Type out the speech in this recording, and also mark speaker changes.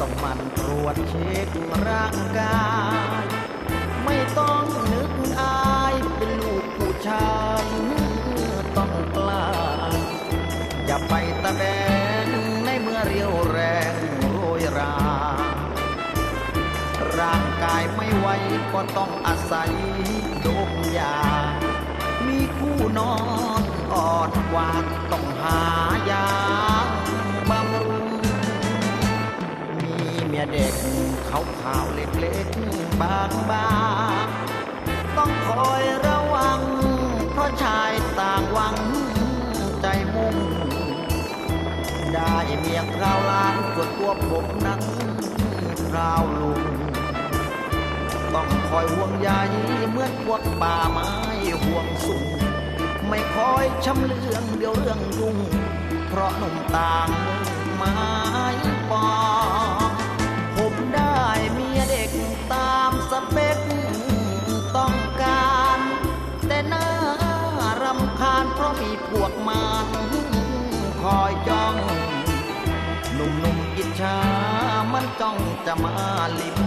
Speaker 1: ต้องมันตรวจเช็คร่างกาย ไม่ต้องนึกอายเป็นลูกผู้ชายต้องกล้า อย่าไปตะแบงในเมื่อเรียวแรงโรยรา ร่างกายไม่ไหวก็ต้องอาศัยดมยา มีคู่นอนอ่อนกว่าต้ เมียเด็กเขาขาวเล็กๆบางบางต้องคอยระวัง เพราะชายต่างวังใจมุ่ง ได้เมียคราวล้านส่วนตัวผมนั้นคราวลุง ต้องคอยห่วงใยเหมือนพวกป่าไม้ห่วงสูงไม่คอยชำเลืองเดี๋ยวเรื่องยุ่ง เพราะหนุ่มต่างไม้ปอ ราะมีพวกมันคอยจ้อง หนุ่มๆอิจฉามันจ้องจะมาลิบ